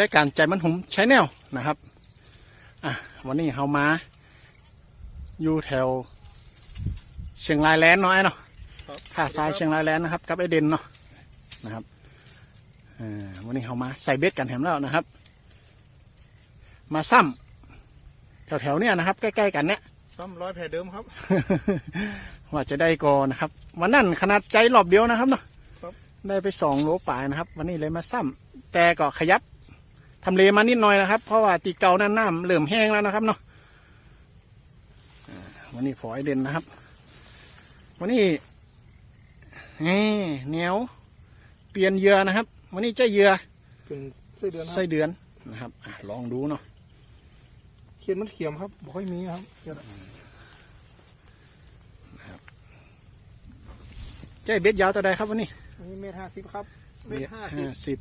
รายการใจมันหุมใช้แนวนะครับอะวันนี้เรามาอยู่แถวเชียงรายแลนด์เนาะไอ้เนาะครับท่าทรายเชียงรายแลนด์นะครับ กับไอเดนเนาะนะครับเอ่อวันนี้เรามาใส่เบ็ดกันแถมแล้วนะครับ มาซ้ำแถวๆเนี่ยนะครับ ใกล้ๆกันเนี่ยซ้ำร้อยแผ่เดิมครับ ว่าจะได้ก่อนนะครับ วันนั้นขนาดใจรอบเดียวนะครับเนาะครับได้ไปสองโลป่ายนะครับ วันนี้เลยมาซ้ำแต่ก็ขยับ ทำเลมานิดหน่อยนะครับ เพราะว่าตีเก่านั้นน้ำเริ่มแห้งแล้วนะครับเนาะอ่าวันนี้พอไอเด่นนะครับ วันนี้นี่เหนียวเปลี่ยนเหยื่อนะครับ วันนี้เจ้าเหยื่อเป็นไส้เดือนคไส้รับเดือนนะครับอะลองดูเนาะเขียนมันเขียมครับบ่ค่อยมีครับเขียนเจ้าเบ็ดยาวตัวใดครับวันนี้อันนี้เมตรห้าสิบครับเมตรห้าสิบสิบ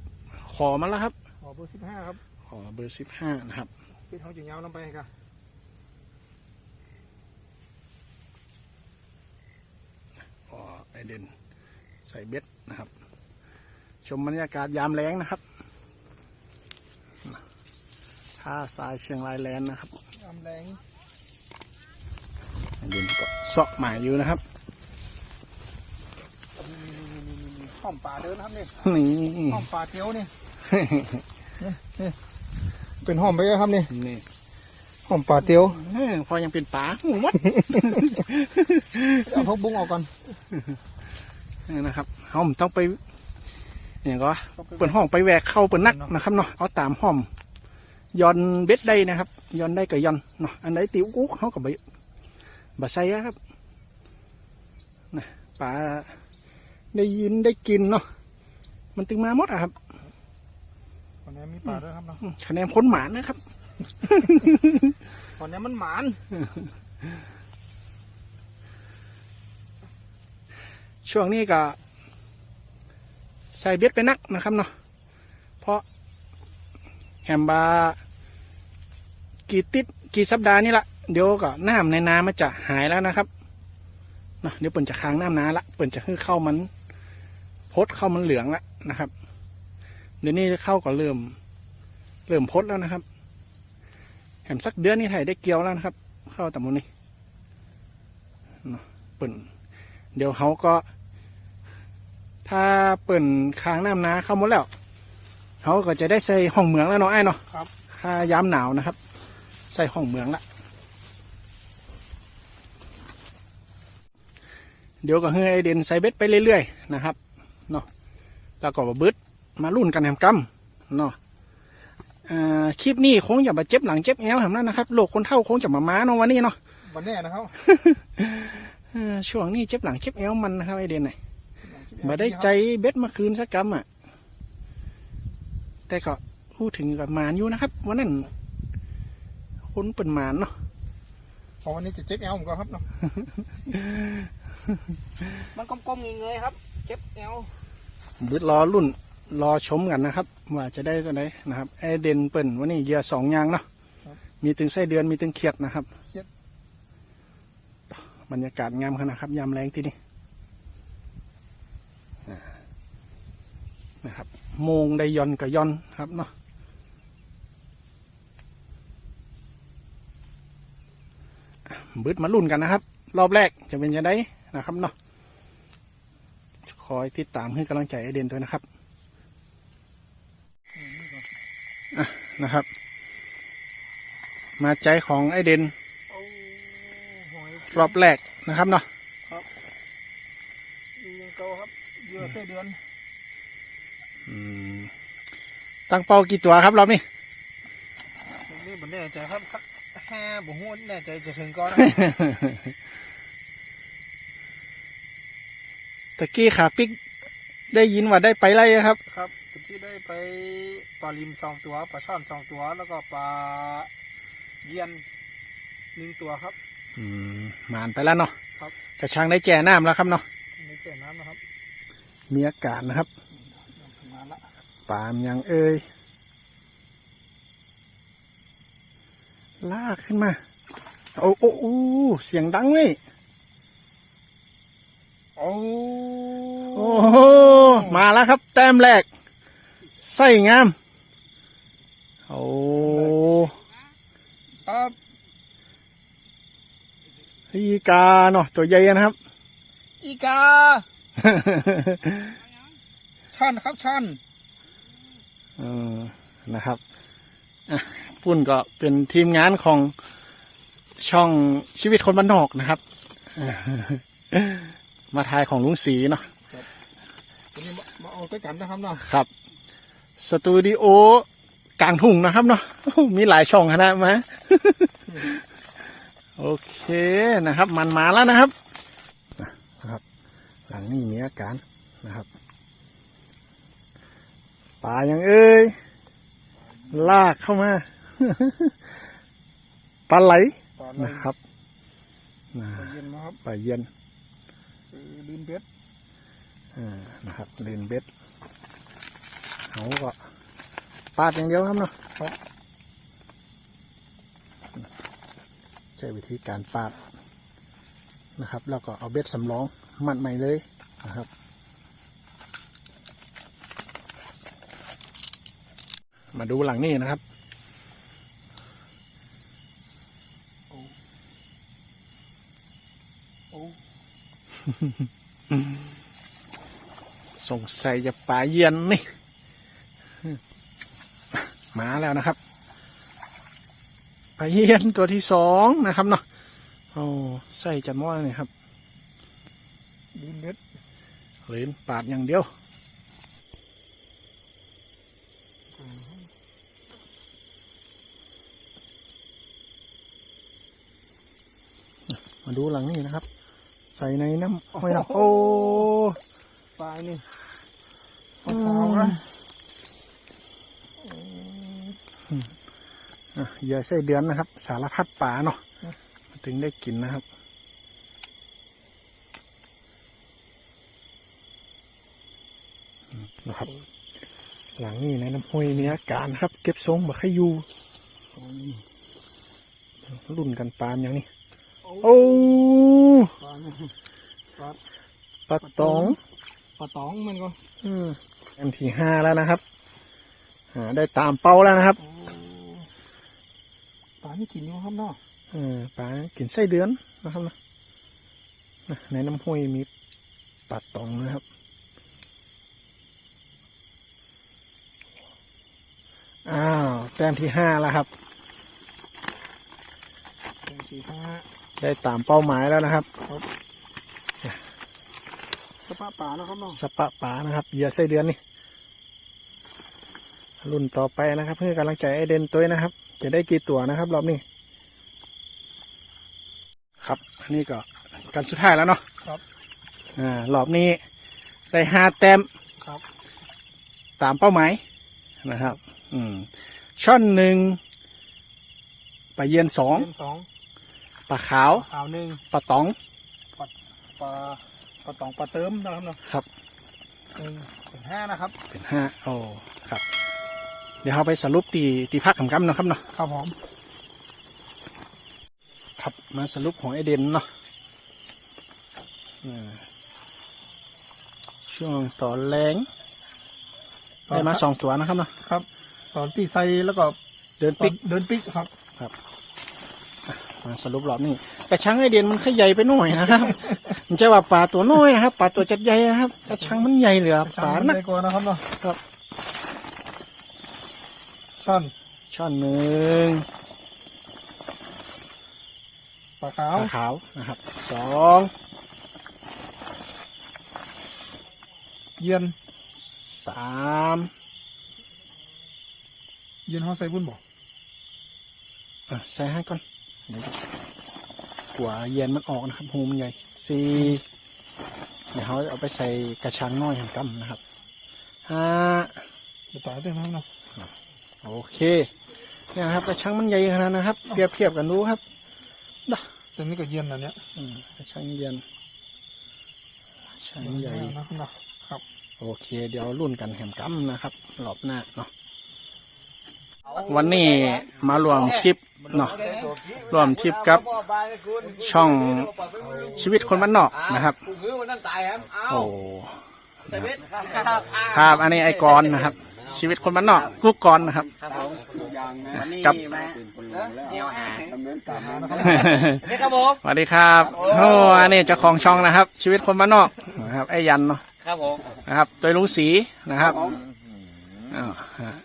ขอมาแล้วครับขอ เบอร์สิบห้าครับ ขอเบอร์สิบห้านะครับเป็นเขาจะยาวลงไปครับพอไอเด่นใส่เบ็ดนะครับ ชมบรรยากาศยามแล้งนะครับท่าทรายเชียงรายแลนด์นะครับยำแรงไอเด่นก็เสาะหมายอยู่นะครับห้อมป่าเดินครับนี่นี่ห้อมป่าเทียวนี่ เป็นห้อมไปแล้วครับนี่นี่ห้อมป่าเทียวเอ้ยพอยังเป็นป๋าหูมดเอาพวกบุ้งออกก่อนนี่นะครับห้อมต้องไปอย่างก็เปิดห้องไปแหวกเข้าเปิดนักนะครับเนาะเอาตามห้อมย้อนเบ็ดได้นะครับย้อนได้ก็ย้อนเนาะอันไหนติวกุ๊กเขาก็ไปบะใส่อะครับนะป๋าได้ยินได้กินเนาะมันตึงมาหมดอะครับ ตอนนี้มีป่าด้วยครับเนาะอืมคะแนนพ้นหมานนะครับตอนนี้มันหมานช่วงนี้ก็ใส่เบ็ดไปนักนะครับเนาะเพราะแฮมบากี่ติดกี่สัปดาห์นี่ละเดี๋ยวก็น้ำในนามันจะหายแล้วนะครับเนาะเดี๋ยวเปิ่นจะค้างน้ำนาละเปิ่นจะขึ้นเข้ามันพดเข้ามันเหลืองละนะครับเดี๋ยวนี้เข้าก็เริ่ม เริ่มพดแล้วนะครับแหมสักเดือนนี้ไทยได้เกี่ยวแล้วนะครับ เข้าแต่มุนนี้เนาะเปิ่นเดี๋ยวเขาก็ ถ้าเปิ่นค้างน้ำนาเข้าหมดแล้วเขาก็จะได้ใส่ห้องเหมืองแล้วเนาะไอ้เนาะครับค่ายามหนาวนะครับ ใส่ห้องเหมืองละเดี๋ยวก็ให้ไอเดนใส่เบ็ดไปเรื่อยๆนะครับเนาะแล้วก็มาบึด มาลุ่นกันแหมกำเนาะอ่าคลิปนี้คงอย่ามาเจ็บหลังเจ็บแอวแหมนั้นนะครับโลกคนเท่าคงจะมาม้าเนาะวันนี้เนาะวันแน่นะครับเออช่วงนี้เจ็บหลังเจ็บแอวมันนะครับไอเดนน่ะมาได้ใจเบ็ดมาคืนสักกรรมอะ แต่ก็พูดถึงกับหมานอยู่นะครับวันนั้นคนเป็นหมานเนาะพอวันนี้จะเจ็บแอลผมก็ครับเนาะมันกลมๆเงยๆครับ เจ็บแอลบึดรอรุ่น รอชมกันนะครับ ว่าจะได้ตัวไหนนะครับไอเดนเปิ่นวันนี้เหยื่อสองอยางเนาะมีตึงไส้เดือนมีตึงเขียดนะครับบรรยากาศงามขนาดครับยามแรงที่นี่อ่านะครับโมงได้ย่อนกับย่อนครับเนาะอะบึดมาลุ่นกันนะครับ รอบแรกจะเป็นยังไงนะครับเนาะคอยติดตามให้กำลังใจไอเดนด้วยนะครับอะ นะครับ มาใจของไอเดนเอาหอยรอบแรกนะครับเนาะมียังเก่าครับเหยื่อไส้เดือนอืมตั้งเป้ากี่ตัวครับรอบนี้นี่ผมแน่ใจครับสักห้าบุหัวแน่ใจจะถึงก่อนนะตะกี้ขาปิกได้ยินว่าได้ไปไล่ครับ ครับ ตะกี้ได้ไปปลาลิมสองตัวปลาช่อนสองตัว แล้วก็ปลาเยียนหนึ่งตัวครับ อืมหมานไปแล้วเนาะครับ กระชังได้แจ่น้ำแล้วครับเนาะในเจ้น้ำนะครับ มีอากาศนะครับมาละปามยังเอ่ยลากขึ้นมา โอ้โอ้โอ้เสียงดังเว้ยโอ้โอ้โหมาแล้วครับ แต้มแรก ไส้งาม โอ้ครับอีกาเนาะตัวใหญ่นะครับ อีกาช่อนครับช่อนเออนะครับอะปุ่นก็เป็นทีมงานของช่องชีวิตคนบ้านนอกนะครับ มาทายของลุงสีเนาะวันนี้มามาเอาด้วยกันนะครับเนาะครับ สตูดิโอกลางทุ่งนะครับเนาะมีหลายช่องขนาดมาโอเคนะครับ มันมาแล้วนะครับนะครับ หลังนี้มีอาการนะครับปลายังเอ้ยลากเข้ามาปลาไหลปลาอะไรนะครับนะปลาเย็นมาครับปลาเย็นคือลืนเบ็ดอ่านะครับเลนเบ็ด เขาก็ปาดอย่างเดียวครับเนาะครับใช้วิธีการปาดนะครับ แล้วก็เอาเบ็ดสำรองมัดใหม่เลยนะครับมาดูหลังนี้นะครับโอ้สงสัยจะปลาเย็นนี่ มาแล้วนะครับปลาเย็นตัวที่สองนะครับเนาะโอ้ใส่จะม้อเลยครับลืนเบ็ดเหรียญปาดอย่างเดียวมาดูหลังนี้นะครับ ใส่ในน้ำห้อยนะโอ้ปลานี่ปลาขาวนะอะ เหยื่อไส้เดือนนะครับ สารพัดป่าเนาะมันถึงได้กินนะครับนะครับ หลังนี้ในน้ำห้วยมีอาการครับ เก็บทรงบักให้อยู่รุ่นกันปามอย่างนี้ โอ้ปลานี่ปลาปลาตองปลาตองมันก็อืมอันที่ห้าแล้วนะครับ อ่าได้ตามเป้าแล้วนะครับโอ้ปลานี่กินอยู่ครับเนาะเออปลากินไส้เดือนนะครับนะนะในน้ำห้วยมีปลาตองนะครับ อ้าวแต้มที่ห้าแล้วครับหนึ่งสี่ห้าได้ตามเป้าหมายแล้วนะครับสปาป่านะครับเนาะสปะป่านะครับเหยื่อไส้เดือนนี่ รุ่นต่อไปนะครับเพื่อกำลังใจไอเดนตัวนะครับ จะได้กี่ตัวนะครับ รอบนี้ ครับอันนี้ก็กันสุดท้ายแล้วเนาะครับอ่ารอบนี้ได้ห้าแต้มครับ ตามเป้าหมายนะครับ อืมช่อนหนึ่งปลาเยียนสองเป็นสองปลาขาวขาวหนึ่งปลาตองปลาปลาตองปลาเติมนะครับเนาะครับหนึ่งเป็นห้านะครับ เป็นห้าโอ้ครับ เดี๋ยวเราไปสรุปตีตีพักขำกำเนาะครับเนาะครับผมครับมาสรุปของไอเดนเนาะอ่าช่วงต่อแรงได้มาสองตัวนะครับเนาะครับ ตอนปีไซแล้วก็เดินตอปินกเดินปิกครับมาสรุปรอบนี้กระชังไอเดนมันขยายไปหน่อยนะครับมันจะว่าปลาตัวน้อยนะครับปลาตัวจัดใหญ่นะครับกระชังมันใหญ่เหลือปลาช่างนัมันกใหญ่กว่านะครับเนาะครับ ช่อนช่อนหนึ่งปลาขาปวลาขาวนะครับสองเย็นสามเย็นเขาใส่บุญบอกอะใส่ให้ก่อนเดี๋ยวกว่าเย็นมันออกนะครับหูมันใหญ่สี่เดี๋ยวเขาเอาไปใส่กระชังน้อยแห่งกำนะครับห้าเดี๋ยวตายเต็มครับเนาะ โอเคเนี่ยนะครับกระชังมันใหญ่ขนาดนะครับเปรียบเทียบกันดูครับแต่นี่ก็เย็นนะเนี้ยอืมกระชังเย็นกระชังใหญ่นะครับเนาะครับ โอเค เดี๋ยวรุ่นกันแหมกำนะครับรอบหน้าเนาะเอาวันนี้มารวมคลิปเนาะรวมคลิปกับช่องชีวิตคนบ้านนอกนะครับโอ้ครับอันนี้ไอกรนะครับ ชีวิตคนบ้านนอกกุ๊กกรนะครับกับนี่ครับผมสวัสดีครับโอ้อันนี้เจ้าของช่องนะครับ ชีวิตคนบ้านนอกนะครับไอ้ยันเนาะครับผมนะครับตัวลุงสีนะครับอ้าว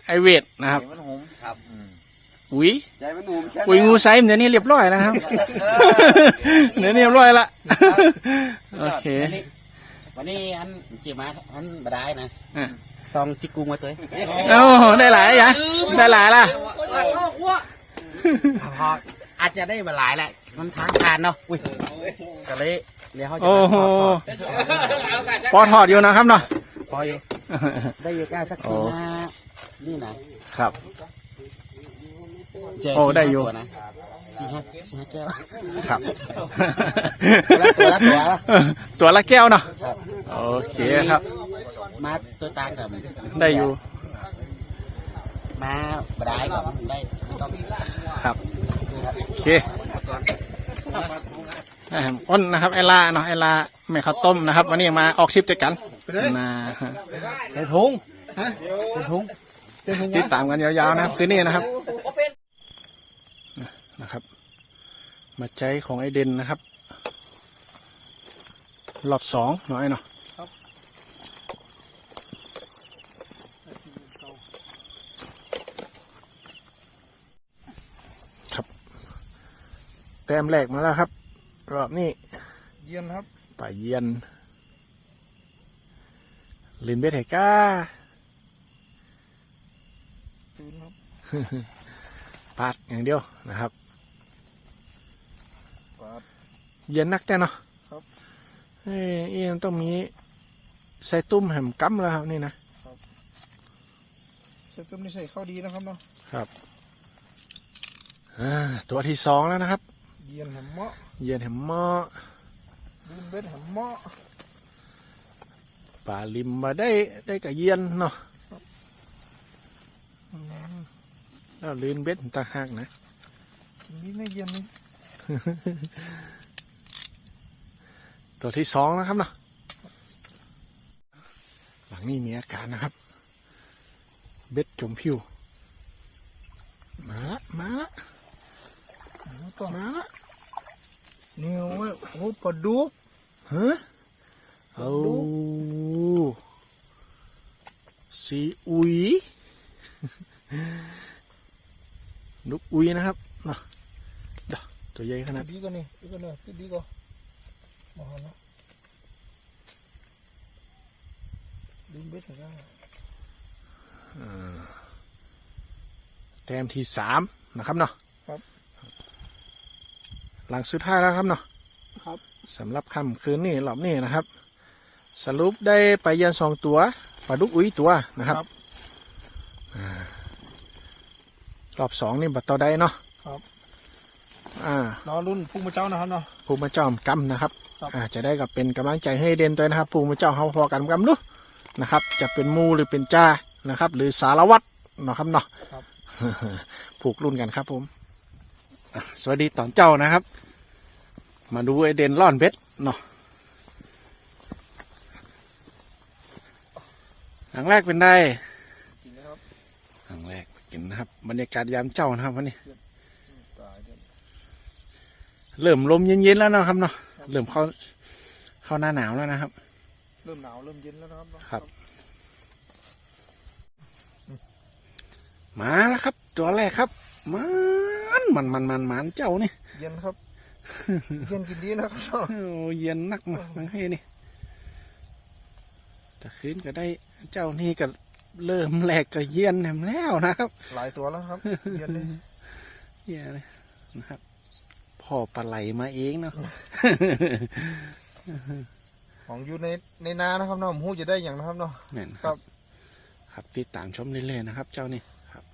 ไอเวทนะครับมันหุมครับอุ๋ยใจมันหุมใช่ไหมอุ๋ยงูไซส์เดี๋ยวนี้เรียบร้อยนะครับ เดี๋ยวนี้เรียบร้อยละโอเค วันนี้อันจีมาอันบดายนะอะ ซองจิกกุงมาตัวโอ้ได้หลายยะได้หลายละพออาจจะได้มาหลายแหละมันทางผ่านเนาะอุ้ยก็เลยเดี๋ยวเขาจะโอ้โหปอถอดอยู่นะครับเนาะพออยู่ได้อยู่แก้วสักโอ้สี่ห้านี่นะครับเจโอ้ได้อยู่สี่ห้าตัวนะสี่ห้าสี่ห้าแก้วครับ ตัวละตัวละตัวละแก้วเนาะโอเคครับ มาตัวตางกับได้อยู่ มาบดายกับได้ต้องครับโอเคอ่าอ้นนะครับไอลาเนาะไอลาแม่ข้าวต้มนะครับ วันนี้มาออกชิปด้วยกันนะฮะใส่ถุงฮะใส่ถุงเต็มหัวติดตามกันยาวๆนะครับ คืนนี้นะครับนะครับ มาใจของไอเดนนะครับรอบสองหน่อยเนาะครับแต้มแรกมาแล้วครับ รอบนี้ เยี่ยนครับป่าเยียนลินเบสเฮก้าตูนครับปาดอย่างเดียวนะครับปาดเย็นนักแต่เนาะครับเอ้ยเอ็มนต้องมีใส่ตุ้มแหมกัมแล้วครับนี่นะเซตึมนี่ใส่ข้าวดีนะครับเนาะอ่าตัวที่สองแล้วนะครับ เยี่ยนแหมเมาะเย็นแหมหม้อดูนเบ็ดแหมเมาะป่าลิมมาได้ได้กับเย็นเนาะอืมแล้วลินเบ็ดต่างหากนะนี่ไม่เยี่ยนนี่ตัวที่สองนะครับเนาะหลังนี้มีอาการนะครับ เบ็ดจมผิว มาละมาละ ต่อมาละนี่โอ้ยโอ้ปลาดุกฮะเอาสีอุยนุกอุยนะครับเนาะเดี๋ยวตัวใหญ่ขนาดดีกว่านี่ดีกว่านี่ดีกว่ามาหาเนาะดูนเบ็ดเหรอแต้มที่สามนะครับเนาะครับ หลังสุดท้ายแล้วครับเนาะครับสำหรับค่ำคืนนี้รอบนี้นะครับ สรุปได้ไปยันสองตัวปลาดุกอุ้ยตัวนะครับอ่ารอบสองนี่บัตรต่อได้เนาะครับอ่ารอรุ่นพุ่งมาเจ้านะครับเนาะภูมิเจ้ากำนะครับครับอ่าจะได้กับเป็นกำลังใจให้เด่นตัวนะครับภูมิเจ้าเขาพอกันกำดูนะครับ จะเป็นหมูหรือเป็นจ้านะครับ หรือสารวัตรนะครับเนาะผูกรุ่นกันครับผมอะสวัสดีตอนเจ้านะครับ มาดูไอเดนล่อนเบ็ดเนาะหลังแรกเป็นได้จริงนะครับหลังแรกกินนะครับ บรรยากาศยามเจ้านะครับวันนี้ตายเดี๋ยวเริ่มลมเย็นๆแล้วนะครับเนาะเริ่มเข้าเข้าหน้าหนาวแล้วนะครับ เริ่มหนาวเริ่มเย็นแล้วนะครับเนาะครับมาแล้วครับ ตัวแรกครับ มันมันมันมันมันเจ้านี่ เย็นครับ เย็นกินดีนะครับเนาะโอ้เย็นนักมานังให้นี่แต่คืนก็ได้เจ้านี่ก็เริ่มแหลกก็เย็นแหมแล้วนะครับ หลายตัวแล้วครับ เย็นเลยเย็นเลยนะครับพ่อปลาไหลมาเองเนาะของอยู่ในในนานะครับเนาะผมหูจะได้อย่างนะครับเนาะแม่นครับ ครับติดตามชมเรื่อยๆนะครับ เจ้านี่ครับ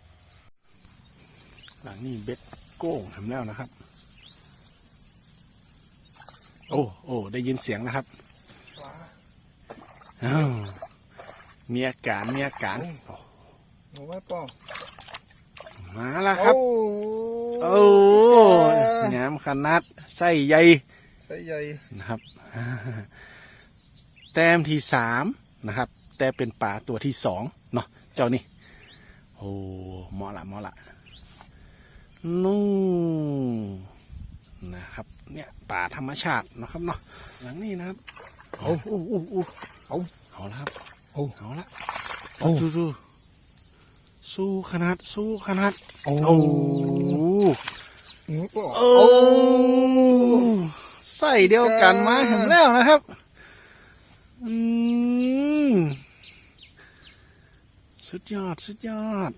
หลังนี้เบ็ดโก้งทำแล้วนะครับ โอ้โอ้ได้ยินเสียงนะครับอ้าวมีอาการมีอาการหนูไว้ป้องอืมาแล้วครับ โอ้งามขนาดไส้ใหญ่ใส่ใหญ่นะครับ แต้มที่สามนะครับ แต่เป็นป่าตัวที่สองเนาะเจ้านี่โอ้เหมาะละเหมาะละนู่นนะครับ เนี่ยป่าธรรมชาตินะครับเนาะหลังนี้นะครับโอ้โอ้โอ้โอ้เอาเอาละครับโอ้เอาละโอ้สู้สู้สู้ขนาดสู้ขนาดโอ้โอ้โอ้ใส่เดียวกันมาเห็นแล้วนะครับอืมสุดยอดสุดยอด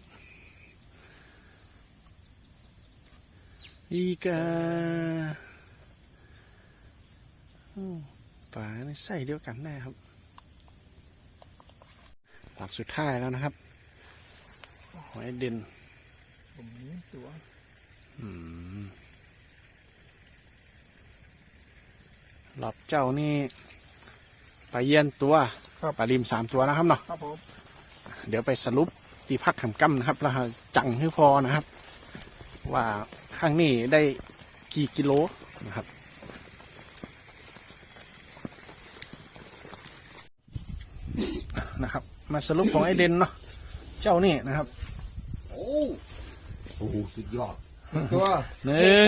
อีกา อืมป่านี่ใส่เดียวกันแน่ครับ หลักสุดท้ายแล้วนะครับหอยเด่นผมนี้ตัวอืมหลับเจ้านี่ปลาเยี่ยนตัวปลาริมสามตัวนะครับเนาะครับผมเดี๋ยวไปสรุปตีพักขำกั้มนะครับแล้วจังให้พอนะครับ ว่าข้างนี้ได้กี่กิโลนะครับ นะครับ มาสรุปของไอเดนเนาะเจ้านี่นะครับโอ้โอ้โหสุดยอดตัวหนึ่ง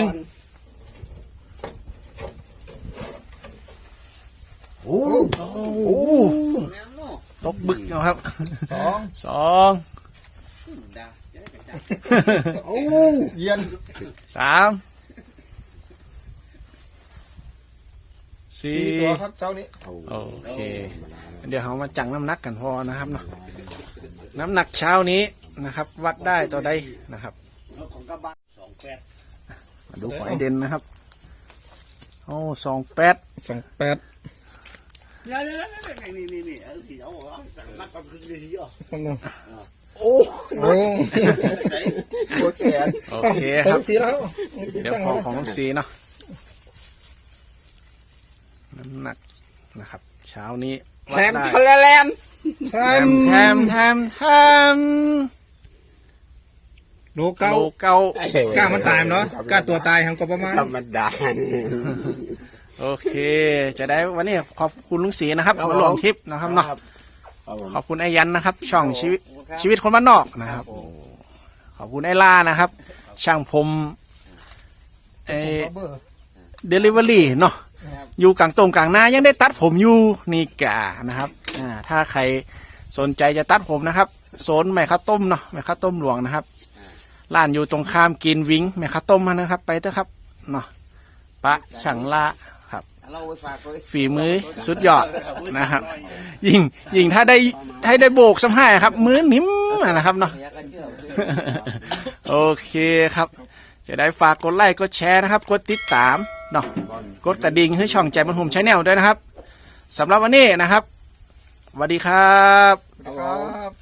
โอ้โอ้โหงามเนาะตกบึกนะครับสองสองดาโอ้เย็นสามสี่สี่ตัวครับเจ้านี้โอเค เดี๋ยวเรามาจังน้ำหนักกันพอนะครับเนาะน้ำหนักเช้านี้นะครับ วัดได้ต่อใดนะครับของกระบะสองแปดมาดูของไอเดนนะครับโอ้สองแปดสองแปดนี่นี่นี่นี่นี่เออสีเอาเอาสั่งนักกับคือดีอะคนนึงโอ้โอ้ไหนโหแขนโอเคครับสีแล้วเดี๋ยวขอของน้องซีเนาะน้ำหนักนะครับ เช้านี้ แถวัดมได้ทะเลแลมแถแทมมแทมแทมแทมโลเก้าโลเก้ากล้ามันตายเนาะกล้าตัวตายทำก็ประมาณธรรมดาโอเค จะได้วันนี้ขอบคุณลุงศรีนะครับมาลงทริปนะครับเนาะขอบคุณไอ้ยันนะครับ ช่องชีวิตชีวิตคนบ้านนอกนะครับขอบคุณไอ้ล่านะครับ ช่างผมเอเบอร์เดลิเวอรี่เนาะ อยู่กลางตรงกลางหน้ายังได้ตัดผมอยู่นี่กานะครับอ่าถ้าใครสนใจจะตัดผมนะครับโซนแม่ข้าวต้มเนาะแม่ข้าวต้มหลวงนะครับร้านอยู่ตรงข้ามกินวิงแม่ข้าวต้มนะครับ ไปเถอะครับเนาะปะช่างละครับเราไปฝากไว้ฝีมือสุดยอดนะครับ ยิงยิงถ้าได้ถ้าได้โบกสัมภาษณ์ครับ มือนิ่มนะครับเนาะอยากกันเชื่อโอเคครับ จะได้ฝากกดไลค์กดแชร์นะครับ กดติดตาม เนาะกดกระดิ่งให้ช่องใจมันหุ่มช้แนวด้วยนะครับสำหรับวันนี้นะครับสวัสดีครับ